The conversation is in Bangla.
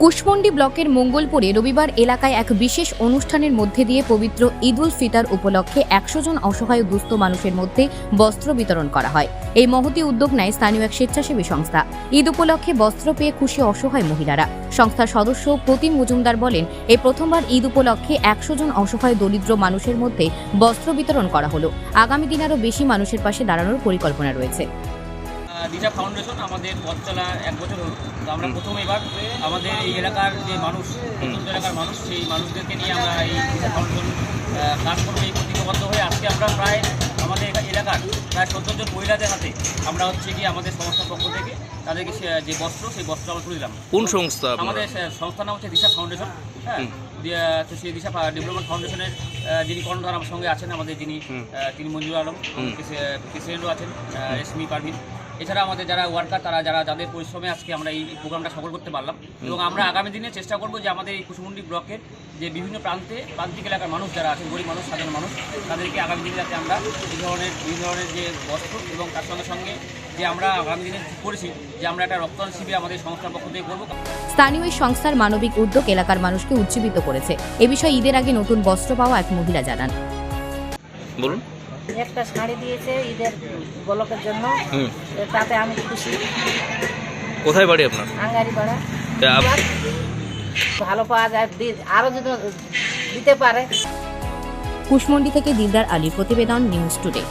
কুশমন্ডি ব্লকের মঙ্গলপুরে রবিবার এলাকায় এক বিশেষ অনুষ্ঠানের মধ্যে দিয়ে পবিত্র ঈদ উল ফিতর উপলক্ষে একশো জন অসহায় দুস্থ মানুষের মধ্যে বস্ত্র বিতরণ করা হয়। এই মহতি উদ্যোগ নেয় স্থানীয় এক স্বেচ্ছাসেবী সংস্থা। ঈদ উপলক্ষে বস্ত্র পেয়ে খুশি অসহায় মহিলারা। সংস্থার সদস্য প্রতিম মজুমদার বলেন এই প্রথমবার ঈদ উপলক্ষে একশো জন অসহায় দরিদ্র মানুষের মধ্যে বস্ত্র বিতরণ করা হলো। আগামী দিন আরও বেশি মানুষের পাশে দাঁড়ানোর পরিকল্পনা রয়েছে। দিশা ফাউন্ডেশন আমাদের পথ চলা এক বছর হলো। তো আমরা প্রথম এবার আমাদের এই এলাকার যে মানুষ প্রত্যন্ত এলাকার মানুষ সেই মানুষদেরকে নিয়ে আমরা এই দিশা ফাউন্ডেশন কাজ করব এই প্রতিজ্ঞাবদ্ধ হয়ে আজকে আমরা প্রায় আমাদের এলাকার প্রায় সত্তর জন মহিলাদের হাতে আমরা হচ্ছে কি আমাদের সংস্থার পক্ষ থেকে তাদেরকে সে- যে বস্ত্র সেই বস্ত্র আমরা তুলে দিলাম। কোন সংস্থা আমাদের সংস্থার নাম হচ্ছে দিশা ফাউন্ডেশন হ্যাঁ? তো সেই দিশা ডেভেলপমেন্ট ফাউন্ডেশনের যিনি কর্ণধার আমার সঙ্গে আছেন আমাদের যিনি তিনি মঞ্জুর আলম প্রেসিডেন্টও আছেন রেশমি পারভিন। এছাড়া আমাদের যারা ওয়ার্কার তারা যারা যাদের পরিশ্রমে আজকে আমরা এই প্রোগ্রামটা সফল করতে পারলাম এবং আমরা আগামী দিনে চেষ্টা করব যে আমাদের এই কুসুমুন্ডি ব্লকের যে বিভিন্ন প্রান্তে প্রান্তিক এলাকার মানুষ যারা আছেন গরিব মানুষ সাধারণ মানুষ তাদেরকে আগামী দিনে যাতে আমরা এই ধরনের বিভিন্ন ধরনের যে বস্ত্র এবং তার সঙ্গে সঙ্গে যে আমরা আগামী দিনে করেছি যে আমরা একটা রক্তদান শিবির আমাদের সংস্থার পক্ষ থেকে করব। স্থানীয় এই সংস্থার মানবিক উদ্যোগ এলাকার মানুষকে উজ্জীবিত করেছে। এ বিষয়ে ঈদের আগে নতুন বস্ত্র পাওয়া এক মহিলা জানান। বলুন। একটা শাড়ি দিয়েছে ঈদের বলকের জন্য। তাতে আমি খুশি। কোথায় বাড়ি আপনার? আঙ্গারি পাড়া ভালো পাওয়া যায় আরও যদি দিতে পারে। কুশমন্ডি থেকে দিলদার আলীর প্রতিবেদন নিউজ টুডে।